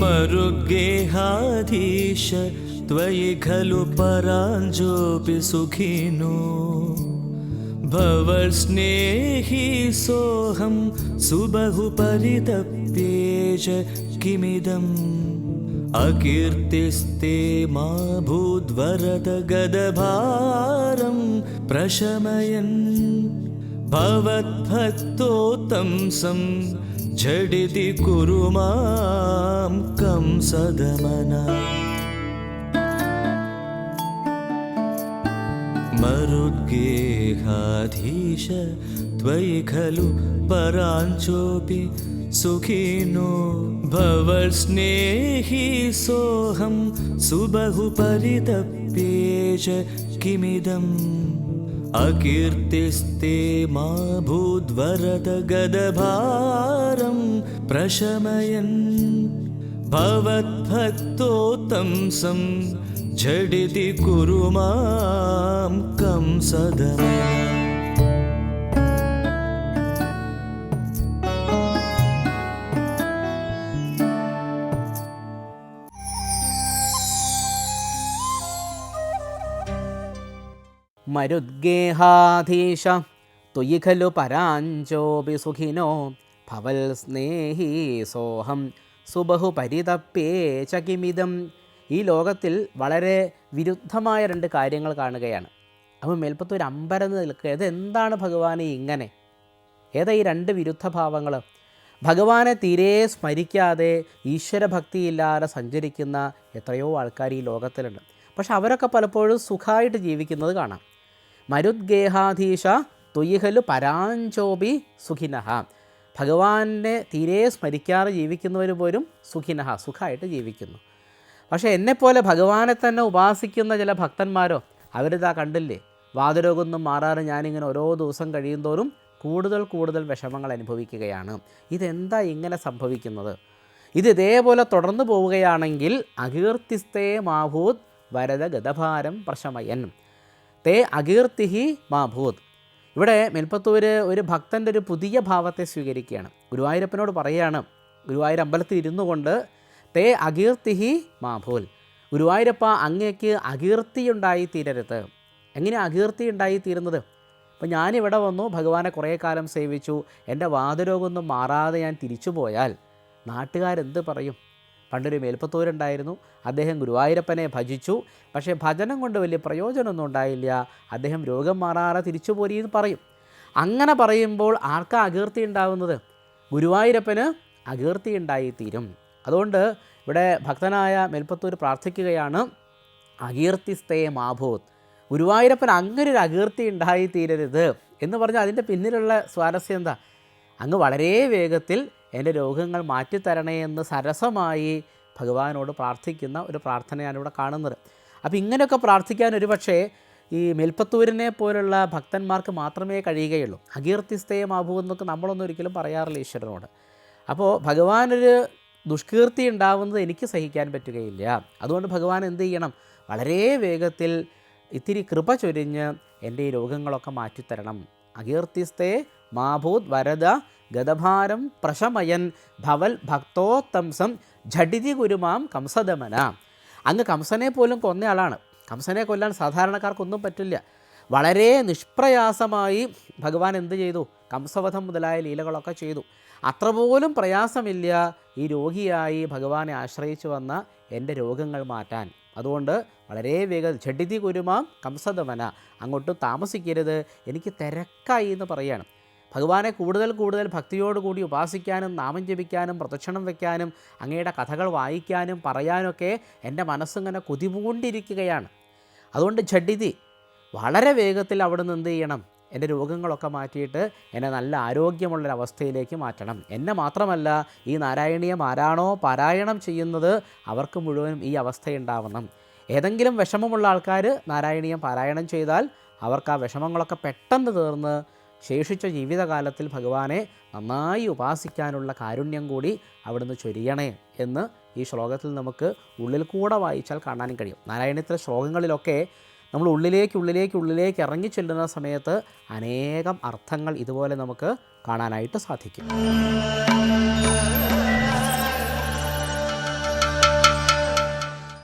मरुगेहाधीश त्वयि खलु पराञ्जोऽपि सुखिनो। भवस्नेही सोऽहं सुबहु परितप्येज किमिदम्? अकीर्तिस्ते मा भूद्वरद गदभारं प्रशमयन् भवद्भक्तोत्तंसं झटिति कुरु मां कंसदमना मरुद्गेहाधीश त्वयि खलु पराञ्चोऽपि सुखिनो भवस्नेही सोऽहं सुबहु परितप्येज किमिदम् अकीर्तिस्ते मा भूद्वरद गदभारं प्रशमयन् भवद्भक्तोत्तंसं झटिति कुरु मां कंसदमना മരുദ്ഗേഹാധീശ തുയി ഖലു പരാഞ്ചോപി സുഖിനോ ഭവൽ സ്നേഹി സോഹം സുബഹു പരിതപ്പേ ചകിമിതം. ഈ ലോകത്തിൽ വളരെ വിരുദ്ധമായ രണ്ട് കാര്യങ്ങൾ കാണുകയാണ്. അപ്പോൾ ഒരു അമ്പരന്ന് നിൽക്കുക. ഇതെന്താണ് ഭഗവാനെ ഇങ്ങനെ? ഏതാ ഈ രണ്ട് വിരുദ്ധ ഭാവങ്ങൾ ഭഗവാനെ തീരെ സ്മരിക്കാതെ ഈശ്വരഭക്തിയില്ലാതെ സഞ്ചരിക്കുന്ന എത്രയോ ആൾക്കാർ ഈ ലോകത്തിലുണ്ട്. പക്ഷെ അവരൊക്കെ പലപ്പോഴും സുഖമായിട്ട് ജീവിക്കുന്നത് കാണാം. മരുദ്ഗേഹാധീശ തുയ്യഹലു പരാഞ്ചോപി സുഖിനഹ. ഭഗവാനെ തീരെ സ്മരിക്കാതെ ജീവിക്കുന്നവർ പോലും സുഖിനഹ സുഖമായിട്ട് ജീവിക്കുന്നു. പക്ഷേ എന്നെപ്പോലെ ഭഗവാനെ തന്നെ ഉപാസിക്കുന്ന ചില ഭക്തന്മാരോ അവരിതാ കണ്ടില്ലേ? വാതരോഗമൊന്നും മാറാതെ ഞാനിങ്ങനെ ഓരോ ദിവസം കഴിയുന്തോറും കൂടുതൽ കൂടുതൽ വിഷമങ്ങൾ അനുഭവിക്കുകയാണ്. ഇതെന്താ ഇങ്ങനെ സംഭവിക്കുന്നത്? ഇത് ഇതേപോലെ തുടർന്നു പോവുകയാണെങ്കിൽ അകീർത്തിസ്തേ മാഭൂത് വരദ ഗതഭാരം പ്രശമയൻ. തേ അകീർത്തിഹി മാഭൂത് ഇവിടെ മെൽപ്പത്തൂർ ഒരു ഭക്തന്റെ ഒരു പുതിയ ഭാവത്തെ സ്വീകരിക്കുകയാണ്. ഗുരുവായൂരപ്പനോട് പറയുകയാണ് ഗുരുവായൂർ അമ്പലത്തിൽ ഇരുന്നു കൊണ്ട് തേ അകീർത്തിഹി മാഭൂൽ ഗുരുവായൂരപ്പ അങ്ങേക്ക് അകീർത്തിയുണ്ടായി തീരരുത്. എങ്ങനെ അകീർത്തി ഉണ്ടായി തീരുന്നത്? അപ്പോൾ ഞാനിവിടെ വന്നു ഭഗവാനെ കുറേ കാലം സേവിച്ചു എന്റെ വാതരോഗമൊന്നും മാറാതെ ഞാൻ തിരിച്ചു പോയാൽ നാട്ടുകാരെന്ത് പറയും? പണ്ടൊരു മേൽപ്പത്തൂരുണ്ടായിരുന്നു. അദ്ദേഹം ഗുരുവായൂരപ്പനെ ഭജിച്ചു. പക്ഷേ ഭജനം കൊണ്ട് വലിയ പ്രയോജനമൊന്നും ഉണ്ടായില്ല. അദ്ദേഹം രോഗം മാറാതെ തിരിച്ചു പോരീന്ന് പറയും. അങ്ങനെ പറയുമ്പോൾ ആർക്കാ അകീർത്തി ഉണ്ടാവുന്നത്? ഗുരുവായൂരപ്പന് അകീർത്തി ഉണ്ടായിത്തീരും. അതുകൊണ്ട് ഇവിടെ ഭക്തനായ മേൽപ്പത്തൂർ പ്രാർത്ഥിക്കുകയാണ് അകീർത്തിസ്തേ മാഭൂത്. ഗുരുവായൂരപ്പൻ അങ്ങനെ ഒരു അകീർത്തി ഉണ്ടായിത്തീരരുത് എന്ന് പറഞ്ഞാൽ അതിന്റെ പിന്നിലുള്ള സ്വാരസ്യം എന്താ? അങ്ങ് വളരെ വേഗത്തിൽ എന്റെ രോഗങ്ങൾ മാറ്റിത്തരണേ എന്ന് സരസമായി ഭഗവാനോട് പ്രാർത്ഥിക്കുന്ന ഒരു പ്രാർത്ഥനയാണ് ഇവിടെ കാണുന്നത്. അപ്പോൾ ഇങ്ങനെയൊക്കെ പ്രാർത്ഥിക്കാൻ ഒരുപക്ഷേ ഈ മേൽപ്പത്തൂരിനെ പോലുള്ള ഭക്തന്മാർക്ക് മാത്രമേ കഴിയുകയുള്ളൂ. അകീർത്തിസ്ഥേയമാകൂ എന്നൊക്കെ നമ്മളൊന്നും ഒരിക്കലും പറയാറില്ല ഈശ്വരനോട്. അപ്പോൾ ഭഗവാനൊരു ദുഷ്കീർത്തി ഉണ്ടാവുന്നത് എനിക്ക് സഹിക്കാൻ പറ്റുകയില്ല. അതുകൊണ്ട് ഭഗവാൻ എന്ത് ചെയ്യണം? വളരെ വേഗത്തിൽ ഇത്തിരി കൃപ ചൊരിഞ്ഞ് എന്റെ ഈ രോഗങ്ങളൊക്കെ മാറ്റിത്തരണം. അകീർത്തിസ്ഥേ മാഭൂത് വരദ ഗതഭാരം പ്രശമയൻ ഭവൽ ഭക്തോത്തംസം ഝടിതി ഗുരുമാം കംസദമന. അങ്ങ് കംസനെ പോലും കൊന്നയാളാണ്. കംസനെ കൊല്ലാൻ സാധാരണക്കാർക്കൊന്നും പറ്റില്ല. വളരെ നിഷ്പ്രയാസമായി ഭഗവാൻ എന്ത് ചെയ്തു? കംസവധം മുതലായ ലീലകളൊക്കെ ചെയ്തു. അത്ര പോലും പ്രയാസമില്ല ഈ രോഗിയായി ഭഗവാനെ ആശ്രയിച്ചു വന്ന എന്റെ രോഗങ്ങൾ മാറ്റാൻ. അതുകൊണ്ട് വളരെ വേഗം ഝടിതി കുരുമാം കംസദമന. അങ്ങോട്ട് താമസിക്കരുത്. എനിക്ക് തിരക്കായി എന്ന് പറയാണ്. ഭഗവാനെ കൂടുതൽ കൂടുതൽ ഭക്തിയോടുകൂടി ഉപാസിക്കാനും നാമം ജപിക്കാനും പ്രദക്ഷിണം വയ്ക്കാനും അങ്ങയുടെ കഥകൾ വായിക്കാനും പറയാനൊക്കെ എന്റെ മനസ്സിങ്ങനെ കൊതിപൂണ്ടിരിക്കുകയാണ്. അതുകൊണ്ട് ഝഡിതി വളരെ വേഗത്തിൽ അവിടെ നിന്ന് എന്ത് ചെയ്യണം? എന്റെ രോഗങ്ങളൊക്കെ മാറ്റിയിട്ട് എന്നെ നല്ല ആരോഗ്യമുള്ളൊരവസ്ഥയിലേക്ക് മാറ്റണം. എന്നെ മാത്രമല്ല ഈ നാരായണീയം ആരാണോ പാരായണം ചെയ്യുന്നത് അവർക്ക് മുഴുവനും ഈ അവസ്ഥയുണ്ടാവണം. ഏതെങ്കിലും വിഷമമുള്ള ആൾക്കാർ നാരായണീയം പാരായണം ചെയ്താൽ അവർക്ക് ആ വിഷമങ്ങളൊക്കെ പെട്ടെന്ന് തീർന്ന് ശേഷിച്ച ജീവിതകാലത്തിൽ ഭഗവാനെ നന്നായി ഉപാസിക്കാനുള്ള കാരുണ്യം കൂടി അവിടുന്ന് ചൊരിയണേ എന്ന് ഈ ശ്ലോകത്തിൽ നമുക്ക് ഉള്ളിൽ കൂടെ വായിച്ചാൽ കാണാനും കഴിയും. നാരായണത്തിലെ ശ്ലോകങ്ങളിലൊക്കെ നമ്മൾ ഉള്ളിലേക്ക് ഉള്ളിലേക്ക് ഉള്ളിലേക്ക് ഇറങ്ങി ചെല്ലുന്ന സമയത്ത് അനേകം അർത്ഥങ്ങൾ ഇതുപോലെ നമുക്ക് കാണാനായിട്ട് സാധിക്കും.